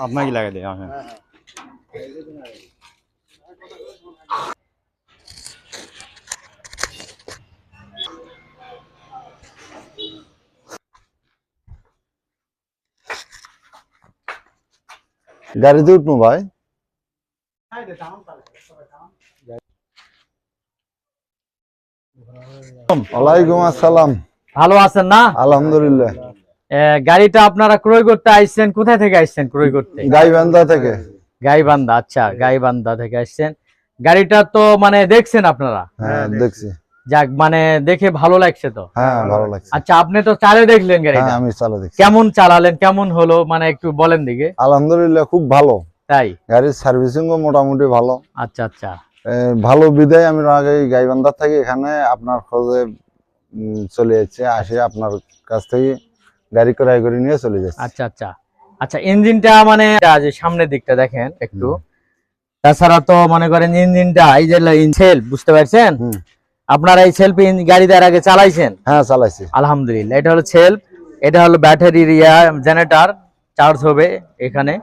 अब मैं लगा दे यहाँ गाड़ी दूध में भाई। ওয়ালাইকুম আসসালাম। ভালো আছেন না? আলহামদুলিল্লাহ। গাড়িটা আপনারা ক্রয় করতে আইছেন কোথায় থেকে আইছেন ক্রয় করতে? গাইবান্ধা থেকে। গাইবান্ধা আচ্ছা গাইবান্ধা থেকে আসছেন। গাড়িটা তো মানে দেখছেন আপনারা? হ্যাঁ দেখছি। যাক মানে দেখে ভালো লাগছে তো? হ্যাঁ ভালো লাগছে। আচ্ছা আপনি তো চালে দেখলেন হ্যাঁ গাড়িটা আমি চালা দেখছি। কেমন চালালেন কেমন হলো মানে একটু বলেন দিকে। আলহামদুলিল্লাহ খুব ভালো। তাই? গাড়ির সার্ভিসিং মোটামুটি ভালো। আচ্ছা আচ্ছা। ভালো বিদায়। আমি আগে গাইবান্ধা থেকে এখানে আপনার খোঁজে চলে যাচ্ছে আসে আপনার কাছ থেকে গাড়ি ক্রয় করে নিয়ে চলে যাচ্ছে। আচ্ছা আচ্ছা। আচ্ছা ইঞ্জিনটা মানে সামনের দিকটা দেখেন একটু। তাছাড়া তো মনে করেন ইঞ্জিনটা এই যে সেলফ বুঝতে পারছেন। আপনারা এই সেলফ গাড়ি দেওয়ার আগে চালাইছেন? হ্যাঁ চালাইছি। আলহামদুলিল্লাহ। এটা হলো সেলফ এটা হলো ব্যাটারি রিয়া জেনারেটর চার্জ হবে এখানে।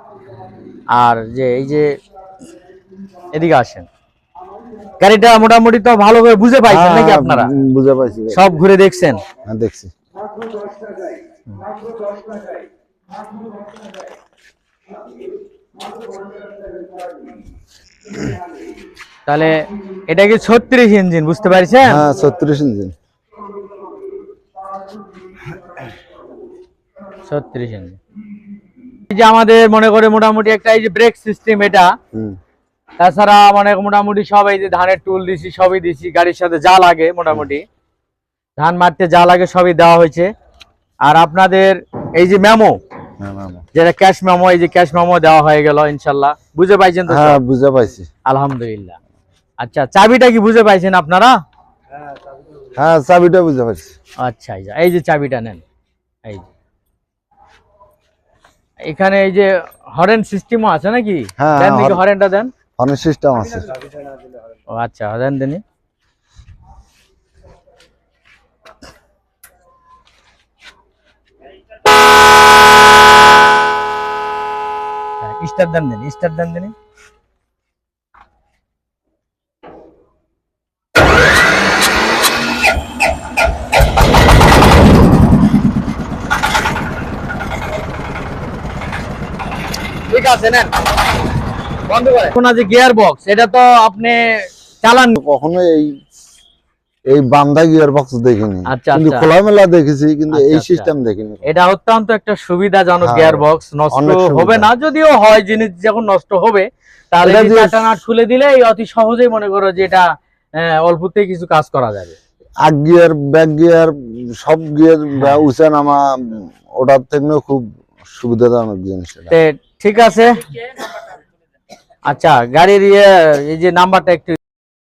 আর যে এই যে এদিকে আসেন। গাড়িটা মোটামুটি তো ভালোভাবে বুঝে পাইছেন নাকি হ্যাঁ, আপনারা? বুঝে পাইছি সব ঘুরে দেখছেন? হ্যাঁ দেখছি। তাহলে এটা কি ছত্রিশ ইঞ্জিন বুঝতে পারছেন? হ্যাঁ ছত্রিশ ইঞ্জিন। ছত্রিশ ইঞ্জিন। যে আমাদের মনে করে মোটামুটি একটা এই যে ব্রেক সিস্টেম এটা তাছাড়া মানে মোটামুটি সব এই যে ধানের টুল দিছি সবই দিছি গাড়ির সাথে যা লাগে মোটামুটি। ধান মারতে যা লাগে সবই দেওয়া হয়েছে। আর আপনাদের এই যে মেমো হ্যাঁ যেটা ক্যাশ মেমো এই যে ক্যাশ মেমো দেওয়া হয়ে গেল ইনশাল্লাহ। বুঝে পাইছেন তো হ্যাঁ বুঝে পাইছি। আলহামদুলিল্লাহ। আচ্ছা চাবিটা কি বুঝে পাইছেন আপনারা? হ্যাঁ চাবিটা বুঝে পাইছি। আচ্ছা এই যে চাবিটা নেন। এই যে। এখানে এই যে হরেন সিস্টেমও আছে নাকি? হ্যাঁ, দেন হরেনটা দেন। হরেন সিস্টেম আছে। ও আচ্ছা হরেন দেনি। স্টার দেন দেন স্টার দেন দেনি। ঠিক আছে নেন। বন্ধ করে যে গিয়ার বক্স এটা তো আপনি চালান। কখনো এই এই বান্ধা গিয়ার বক্স দেখিনি। আচ্ছা, কিন্তু আচ্ছা। খোলামেলা দেখেছি কিন্তু আচ্ছা, এই আচ্ছা। সিস্টেম দেখিনি। এটা অত্যন্ত একটা সুবিধাজনক হ্যাঁ, গিয়ার বক্স নষ্ট হবে না। যদিও হয় জিনিস যখন নষ্ট হবে তাহলে এটা নাট খুলে দিলে এই অতি সহজেই মনে করো যে এটা অল্পতেই কিছু কাজ করা যাবে। আগ গিয়ার ব্যাক গিয়ার সব গিয়ার বা উঁচা নামা ওটার থেকেও খুব সুবিধাজনক জিনিস ঠিক আছে। আচ্ছা গাড়ির ইয়ে এই যে নাম্বারটা একটু